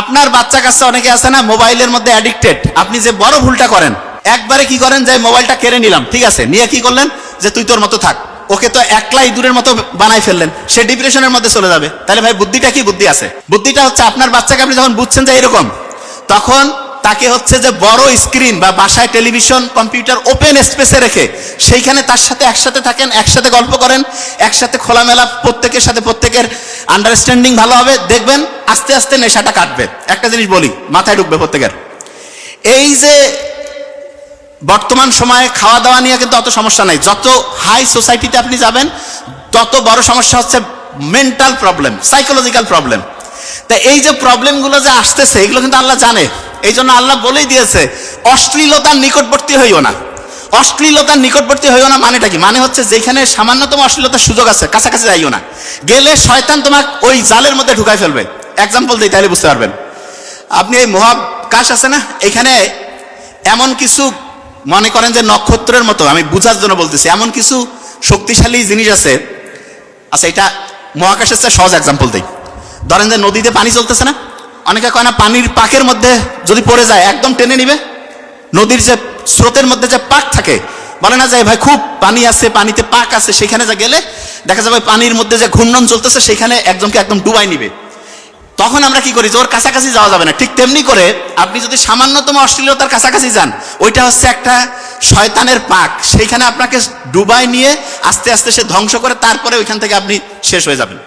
আপনার বাচ্চা কাচ্চা অনেকে আছে না, মোবাইলের মধ্যে অ্যাডিক্টেড আপনি যে বড় ভুলটা করেন, একবারে কি করেন, যে মোবাইলটা কেড়ে নিলাম, ঠিক আছে? নিয়ে কি করলেন? যে তুই তোর মতো থাক। ওকে তো একলাই দূরের মতো বানাই ফেললেন, সে ডিপ্রেশনের মধ্যে চলে যাবে। তাহলে ভাই, বুদ্ধিটা কি বুদ্ধি আছে? বুদ্ধিটা হচ্ছে আপনার বাচ্চাকে আপনি যখন বুঝছেন যে এরকম তখন তাকে হচ্ছে যে বড় স্ক্রিন বা বাসায় টেলিভিশন, কম্পিউটার, ওপেন স্পেসে রেখে সেইখানে তার সাথে একসাথে থাকেন, একসাথে গল্প করেন, একসাথে খোলামেলা প্রত্যেকের সাথে প্রত্যেকের আন্ডারস্ট্যান্ডিং ভালো হবে। দেখবেন আস্তে আস্তে নেশাটা কাটবে। একটা জিনিস বলি, মাথায় ঢুকবে প্রত্যেকের। এই যে বর্তমান সময়ে খাওয়া দাওয়া নিয়ে কিন্তু অত সমস্যা নাই। যত হাই সোসাইটিতে আপনি যাবেন, তত বড় সমস্যা হচ্ছে মেন্টাল প্রবলেম সাইকোলজিক্যাল প্রবলেম তা এই যে প্রবলেমগুলো যে আসতেছে, এগুলো কিন্তু আল্লাহ জানে। এই জন্য আল্লাহ বলেই দিয়েছে, অশ্লীলতার নিকটবর্তী হইও না। অশ্লীলতার নিকটবর্তী হইও না মানেটা কি? মানে হচ্ছে যেখানে সামান্যতম অশ্লীলতার সুযোগ আছে, কাছাকাছি যাইও না। গেলে শয়তান তোমাকে ওই জালের মধ্যে ঢুকাই ফেলবে। এক্সাম্পল দিই তাহলে বুঝতে পারবেন। আপনি এই মহাকাশ আছে না? এখানে এমন কিছু মনে করেন যে নক্ষত্রের মতো, আমি বুঝার জন্য বলতেছি, এমন কিছু শক্তিশালী জিনিস আছে। আচ্ছা এটা মহাকাশের চেয়ে সহজ এক্সাম্পল দিই। ধরেন যে নদীতে পানি চলতেছে না? অনেকে কয় না, পানির পাকের মধ্যে যদি পড়ে যায়, একদম টেনে নিবে। নদীর যে স্রোতের মধ্যে যে পাক থাকে, বলে না যায় ভাই, খুব পানি আছে, পানিতে পাক আছে, সেখানে যা গেলে দেখা যাবে পানির মধ্যে যে ঘূর্ণন চলতেছে, সেখানে একজনকে একদম ডুবাই নিবে। তখন আমরা কি করি, যে ওর কাছাকাছি যাওয়া যাবে না। ঠিক তেমনি করে আপনি যদি সামান্যতম অশ্লীলতার কাছাকাছি যান, ওইটা হচ্ছে একটা শয়তানের পাক। সেইখানে আপনাকে ডুবাই নিয়ে আস্তে আস্তে সে ধ্বংস করে, তারপরে ওইখান থেকে আপনি শেষ হয়ে যাবেন।